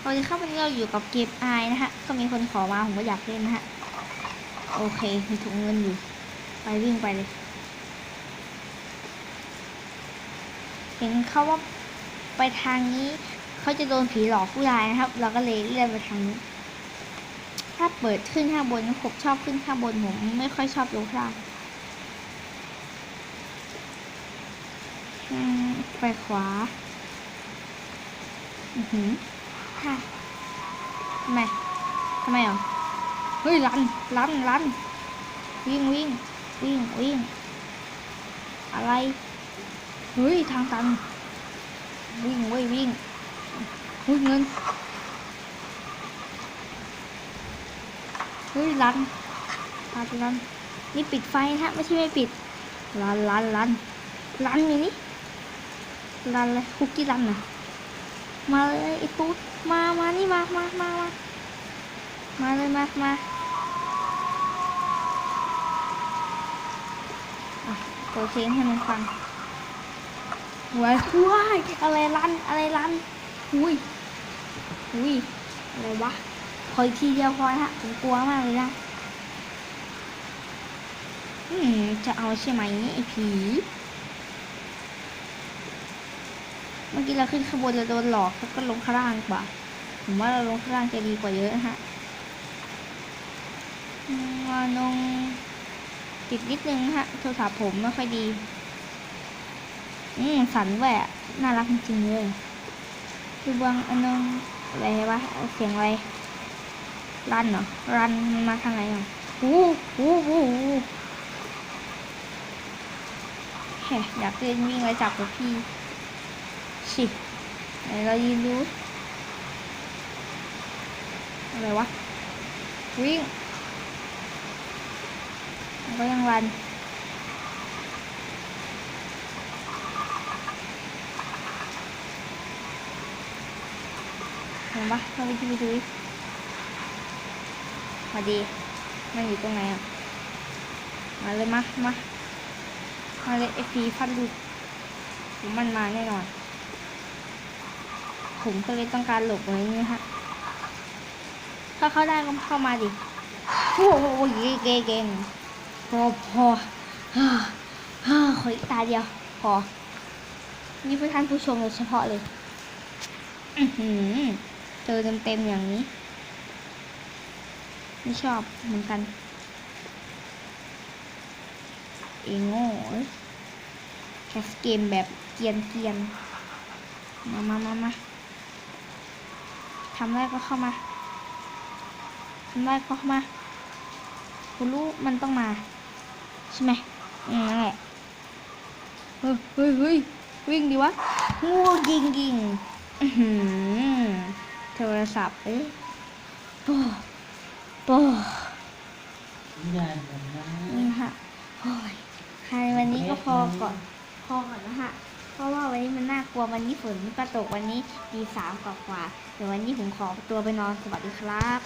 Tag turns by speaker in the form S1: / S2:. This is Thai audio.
S1: สวัสดีครับวันนี้เราอยู่กับเกมไอนะฮะ ก็มีคนขอมาผมก็อยากเล่นนะฮะ โอเค มีถุงเงินอยู่ ไปวิ่งไปเลย เห็นเขาว่าไปทางนี้เขาจะโดนผีหลอกผู้ร้ายนะครับ เราก็เลยเลื่อนไปทางนี้ ถ้าเปิดขึ้นข้างบนผมชอบขึ้นข้างบนผมไม่ค่อยชอบลงข้างไปขวา อือหือ ค่ะทำไมทำไมอะเฮ้ยรันรันรันวิ่งวิ่งวิ่งวิ่งอะไรเฮ้ยทางตันวิ่งเว้ยวิ่งเฮ้ยเงินเฮ้ยรันรันรันนี่ปิดไฟนะฮะไม่ใช่ไม่ปิดรันรันรันรันอย่างนี้รันเลยคุกกี้รันนะมาเลยไอ้ตุ๊ด มามานี่มามามามามาเลยมามาอะโอเคให้มันฟังว้ายว้ายอะไรรันอะไรรันอุ้ยอุ้ยอะไรวะขออีกทีเดียวพอนะฮะผมกลัวมากเลยนะอืมจะเอาใช่ไหมไอ้ผีเมื่อกี้เราขึ้นข้างบนเราโดนหลอกแล้วก็ลงข้างล่างดีกว่า ผมว่าเราลงข้างล่างจะดีกว่าเยอะนะฮะอืมวานงติดนิดนึงนะฮะโทรศัพท์ผมไม่ค่อยดี อืมสันแหวะน่ารักจริงเลยคือเบางอันนงอะไรวะเสียงอะไรรันเหรอรันมาทางไหนอะหูหูหูหูแหมอยากเล่นวิ่งไปจับกับพี่สิไหนเรายืนดู อะไรวะ วิ่งก็ยังรันเห็นปะเราไปดูไปดูมาดี มันอยู่ตรงไหนอะ มาเลยมามามาเลยไอพีฟันดูมันมาแน่นอน ผมก็เลยต้องการหลบไว้นี่ฮะ ถ้าเข้าได้ก็เข้ามาดิโอ้โหเก่งเก่งเก่งพอพอฮ่าฮ่าขออีกตาเดียวพอนี่เพื่อท่านผู้ชมโดยเฉพาะเลยอือหือเจอเต็มๆอย่างนี้ ไม่ชอบเหมือนกันเองโง่เอ้ยแคสเกมแบบเกียนเกียนๆมามามามาทำได้ก็เข้ามา ทำได้ก็เข้ามาคุณรู้มันต้องมา ใช่ไหมอืมนั่นแหละเฮ้ยเฮ้ยเฮ้ยวิ่งดีวะงูยิงยิงอื้อหือโทรศัพท์เอ้ยโป้โป้
S2: อย่าแบบนั้น
S1: นี่นะฮะโอ้ยใครวันนี้ก็พอก่อน พอก่อนนะฮะ เพราะว่าวันนี้มันน่ากลัววันนี้ฝนก็ตกวันนี้มีสามกว่าๆเดี๋ยววันนี้ผมขอตัวไปนอนสวัสดีครับ